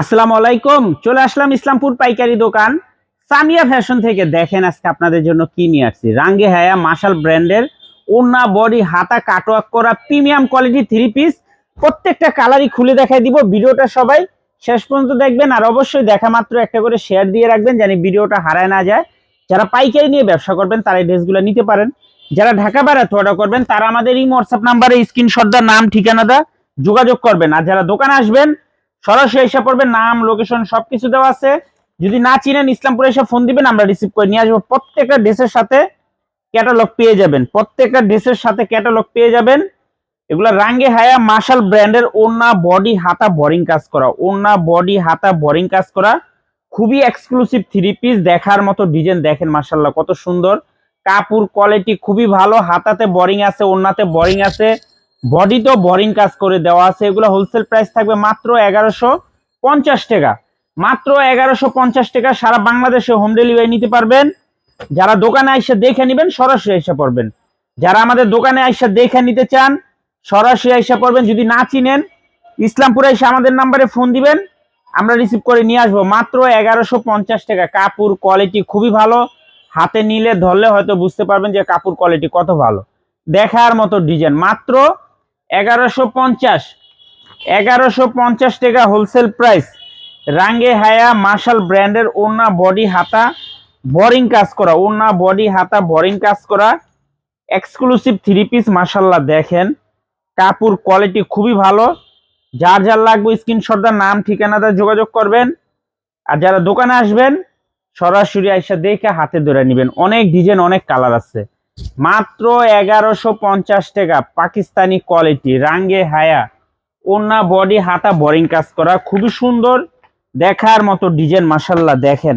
আসসালামু আলাইকুম, চলে আসলাম ইসলামপুর পাইকারি দোকান। সামিয়া ফ্যাশন থেকে দেখেন আজকে আপনাদের জন্য কি নিয়ে আসছি। রাঙ্গে হায়া মাশাল ব্র্যান্ডের ওনা বডি, হাতা কাটওয়ার্ক করা প্রিমিয়াম কোয়ালিটি থ্রি পিস। প্রত্যেকটা কালারই খুলে দেখাই দিব। ভিডিওটা সবাই শেষ পর্যন্ত দেখবেন আর অবশ্যই দেখা মাত্র একটা করে শেয়ার দিয়ে রাখবেন জানি ভিডিওটা হারায় না যায়। যারা পাইকারি নিয়ে ব্যবসা করবেন, তারা এই ড্রেসগুলো নিতে পারেন। যারা ঢাকা বেড়াতে অর্ডার করবেন, তারা আমাদের এই হোয়াটসঅ্যাপ নাম্বারে স্ক্রিনশট দা নাম ঠিকানা দা যোগাযোগ করবেন। আর যারা দোকানে আসবেন সরাসরি এসে পড়বে নাম লোকেশন সবকিছু দেওয়া আছে। যদি না চিনেন, ইসলামপুরে এসে ফোন দিবেন, আমরা রিসিভ করে নিয়ে আসব। প্রত্যেকটা ড্রেসের সাথে ক্যাটালগ পেয়ে যাবেন। প্রত্যেকটা ড্রেসের সাথে ক্যাটালগ পেয়ে যাবেন। এগুলা রাঙ্গে হায়া মার্শাল ব্র্যান্ডের ওনা বডি হাতা বরিং কাজ করা। ওনা বডি হাতা বোরিং কাজ করা। খুবই এক্সক্লুসিভ থ্রি পিস দেখার মতো ডিজাইন দেখেন মার্শাল্লাহ, কত সুন্দর। কাপড় কোয়ালিটি খুবই ভালো, হাতাতে বোরিং আছে ওনাতে বোরিং আছে। বডিতেও বোরিং কাজ করে দেওয়া আছে, এগুলো হোলসেল প্রাইস থাকবে মাত্র এগারোশো পঞ্চাশ টাকা। মাত্র এগারোশো পঞ্চাশ টাকা সারা বাংলাদেশে হোম ডেলিভারি নিতে পারবেন। যারা দোকানে এসে দেখে নেবেন, সরাসরি এসে পড়বেন। যারা আমাদের দোকানে এসে দেখে নিতে চান, সরাসরি এসে পড়বেন। যদি না চিনেন, ইসলামপুরে এসে আমাদের নাম্বারে ফোন দিবেন। আমরা রিসিভ করে নিয়ে আসব। মাত্র এগারোশো পঞ্চাশ টাকা। কাপড় কোয়ালিটি খুবই ভালো। হাতে নিলে, ধরলে হয়তো বুঝতে পারবেন যে কাপড় কোয়ালিটি কত ভালো। দেখার মতো ডিজাইন মাত্র এগারোশো পঞ্চাশ। এগারোশো পঞ্চাশ টাকা হোলসেল প্রাইস রাঙ্গে হায়া মার্শাল ব্র্যান্ডের ওনা বডি হাতা বোরিং কাজ করা। ওনা বডি হাতা বোরিং কাজ করা। এক্সক্লুসিভ থ্রি পিস মার্শাল্লাহ, দেখেন। কাপড় কোয়ালিটি খুবই ভালো। যার যার লাগবে স্ক্রিনশটদার নাম ঠিকানাটা যোগাযোগ করবেন। আর যারা দোকানে আসবেন, সরাসরি আইসা দেখে হাতে ধরে নেবেন। অনেক ডিজাইন অনেক কালার আছে। মাত্র এগারোশো পঞ্চাশ টাকা পাকিস্তানি কোয়ালিটি রাঙ্গে হায়া। ওনা বডি হাতা বোরিং কাজ করা, খুবই সুন্দর। দেখার মতো ডিজাইন মাসাল্লাহ দেখেন।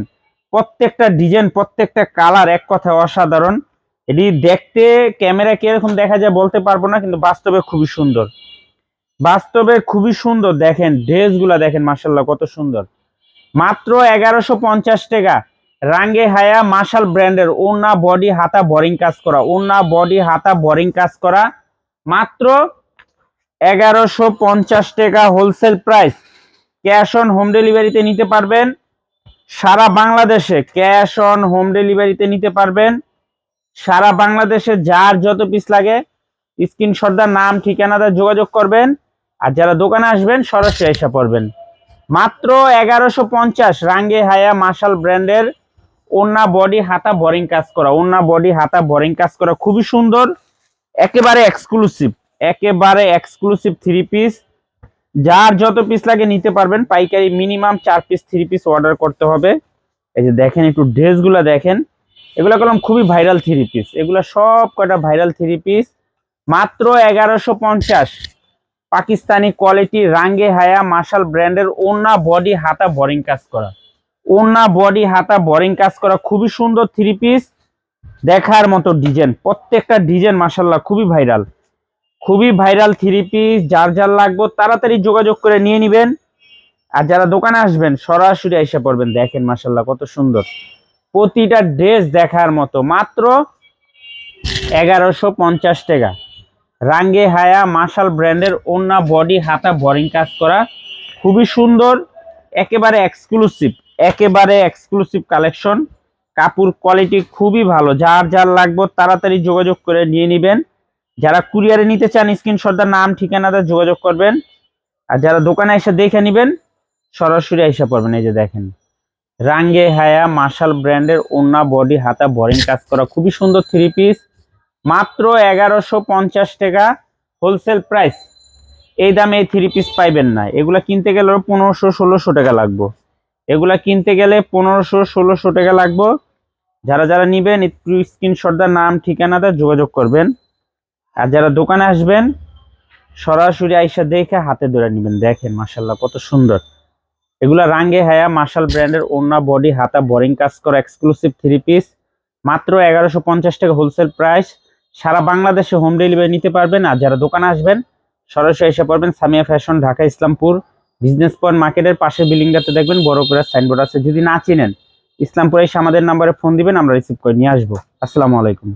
প্রত্যেকটা ডিজাইন প্রত্যেকটা কালার এক কথা অসাধারণ। এটি দেখতে ক্যামেরা কীরকম দেখা যায়, বলতে পারব না, কিন্তু বাস্তবে খুবই সুন্দর। বাস্তবে খুবই সুন্দর, দেখেন ড্রেসগুলা দেখেন মাসাল্লাহ কত সুন্দর। মাত্র এগারোশো পঞ্চাশ টাকা রাঙ্গে হায়া মার্শাল ব্র্যান্ডের ওনা বডি, হাতা, বোরিং কাজ করা। ওনা বডি, হাতা, বোরিং কাজ করা। মাত্র এগারোশো পঞ্চাশ টাকা wholesale price cash on home ডেলিভারিতে নিতে পারবেন। সারা বাংলাদেশে ক্যাশ অন হোম ডেলিভারিতে নিতে পারবেন। সারা বাংলাদেশে যার যত পিস লাগে স্ক্রিনশটদার নাম ঠিকানাটা যোগাযোগ করবেন। আর যারা দোকানে আসবেন, সরাসরি এসে পড়বেন। মাত্র এগারোশো পঞ্চাশ রাঙ্গে হায়া মার্শাল ব্র্যান্ডের ওন্না বডি হাতা বোরিং কাজ করা। ওন্না বডি হাতা বোরিং কাজ করা। খুবই সুন্দর। একেবারে এক্সক্লুসিভ একেবারে এক্সক্লুসিভ থ্রি পিস যার যত পিস লাগে নিতে পারবেন। পাইকারি মিনিমাম চার পিস থ্রি পিস অর্ডার করতে হবে। এই যে দেখেন একটু ড্রেসগুলো দেখেন। এগুলো করলাম খুবই ভাইরাল থ্রি পিস এগুলো সব কটা ভাইরাল থ্রি পিস মাত্র এগারোশো পঞ্চাশ। পাকিস্তানি কোয়ালিটি রাঙ্গে হায়া মার্শাল ব্র্যান্ডের ওন্না বডি হাতা বোরিং কাজ করা। ওন্না বডি, হাতা বোরিং কাজ করা, খুবই সুন্দর থ্রি পিস দেখার মতো ডিজাইন প্রত্যেকটা ডিজাইন মার্শাল্লাহ খুবই ভাইরাল খুবই ভাইরাল থ্রি পিস যার যার লাগবে তাড়াতাড়ি যোগাযোগ করে নিয়ে নেবেন। আর যারা দোকানে আসবেন, সরাসরি এসে পড়বেন। দেখেন মার্শাল্লাহ কত সুন্দর। প্রতিটা ড্রেস দেখার মতো, মাত্র এগারোশো পঞ্চাশ টাকা। রাঙ্গে হায়া মার্শাল ব্র্যান্ডের ওন্না বডি, হাতা বোরিং কাজ করা। খুবই সুন্দর, একেবারে এক্সক্লুসিভ একেবারে এক্সক্লুসিভ কালেকশন কাপড় কোয়ালিটি খুবই ভালো। যার যার লাগবে তাড়াতাড়ি যোগাযোগ করে নিয়ে নেবেন। যারা কুরিয়ারে নিতে চান স্ক্রিনশটদার নাম ঠিকানাটা যোগাযোগ করবেন। আর যারা দোকানে এসে দেখে নেবেন, সরাসরি এসে পড়বেন। এই যে দেখেন, রাঙ্গে হায়া মার্শাল ব্র্যান্ডের ওন্না বডি, হাতা বোরিং কাজ করা। খুবই সুন্দর থ্রি পিস মাত্র এগারোশো পঞ্চাশ টাকা হোলসেল প্রাইস এই দামে এই থ্রি পিস পাইবেন না। এগুলো কিনতে গেলে পনেরোশো, ষোলোশো টাকা লাগবে। এগুলা কিনতে গেলে পনেরোশো, ষোলোশো টাকা লাগবো। যারা যারা নিবেন, একটু স্ক্রিনশটদার নাম ঠিকানাটা যোগাযোগ করবেন। আর যারা দোকানে আসবেন, সরাসরি আইসা দেখে হাতে ধরে নেবেন। দেখেন মার্শাল্লাহ কত সুন্দর। এগুলা রাঙ্গে হায়া মার্শাল ব্র্যান্ডের ওন্না বডি, হাতা বোরিং কাজ করা এক্সক্লুসিভ থ্রি পিস মাত্র এগারোশো পঞ্চাশ টাকা হোলসেল প্রাইস সারা বাংলাদেশে হোম ডেলিভারি নিতে পারবেন। আর যারা দোকানে আসবেন, সরাসরি এসে পড়বেন Samia fashion Dhaka, Islampur. Business point মার্কেটের পাশে বিল্ডিংটাতে দেখবেন বড় করে সাইনবোর্ড আছে। যদি না চিনেন, ইসলামপুরে এসে আমাদের নাম্বারে ফোন দিবেন, আমরা রিসিভ করে নিয়ে আসব। আসসালামু আলাইকুম।